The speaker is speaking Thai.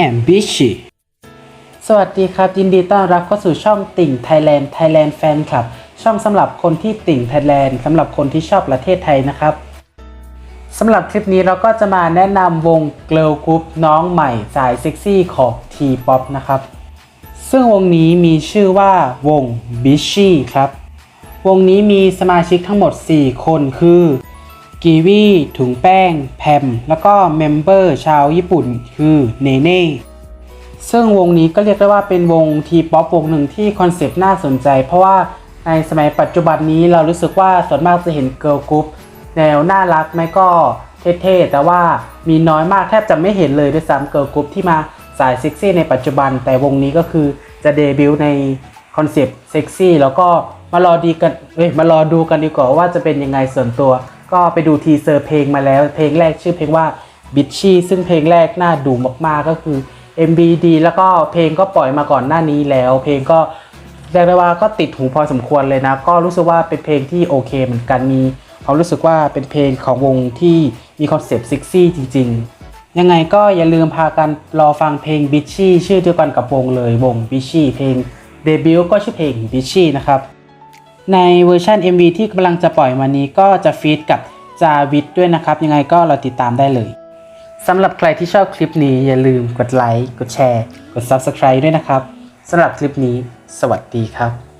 am Bishi สวัสดีครับ ยินดีต้อนรับเข้าสู่ช่องติ่ง Thailand Thailand Fan Club ช่องสำหรับคนที่ติ่ง Thailand สำหรับคนที่ชอบประเทศไทยนะครับสำหรับคลิปนี้เราก็จะมาแนะนำวง Girl Group น้องใหม่สายเซ็กซี่ของ T-POP นะครับ ซึ่งวงนี้มีชื่อว่าวง Bishi ครับ วงนี้มีสมาชิกทั้งหมด 4 คนคือ กีวีถุงแป้ง แพม แล้วก็เมมเบอร์ชาวญี่ปุ่นคือเนเน่ซึ่งวงนี้ก็เรียกได้ว่าเป็นวงทีป๊อปวงหนึ่งที่คอนเซปต์น่าสนใจ เพราะว่าในสมัยปัจจุบันนี้เรารู้สึกว่าส่วนมากจะเห็นเกิร์ลกรุ๊ปแนวน่ารักไม่ก็เท่ๆ แต่ว่ามีน้อยมากแทบจะไม่เห็นเลยด้วยซ้ำเกิร์ลกรุ๊ปที่มาสายเซ็กซี่ในปัจจุบัน แต่วงนี้ก็คือจะเดบิวต์ในคอนเซปต์เซ็กซี่แล้วก็มารอดีกันเอ้ยมารอดูกันดีกว่าว่าจะเป็นยังไงส่วนตัว ก็ไปดูทีเซอร์เพลงมาแล้ว เพลงแรกชื่อเพลงว่าบิชชี่ซึ่งเพลงแรกน่าดูมากๆก็คือ MV ดีแล้วก็เพลงก็ปล่อยมาก่อนหน้านี้แล้ว เพลงก็เรียกได้ว่าก็ติดหูพอสมควรเลยนะ ก็รู้สึกว่าเป็นเพลงที่โอเคเหมือนกันมีเขามรู้สึกว่าเป็นเพลงของวงที่มีคอนเซปต์ซ็กซี่จริง ๆ ยังไงก็อย่าลืมพากันรอฟังเพลงบิชชี่ชื่อเดียวกันกับวงเลยวงบิชชี่เพลงเดบิวต์ก็ชื่อเพลงบิชชี่นะครับในเวอร์ชัน MV ที่กำลังจะปล่อยมานี้ก็จะฟีดกับ จาวิทด้วยนะครับ ยังไงก็เราติดตามได้เลยสำหรับใครที่ชอบคลิปนี้อย่าลืมกดไลค์ กดแชร์ กด Subscribe ด้วยนะครับสำหรับคลิปนี้ สวัสดีครับ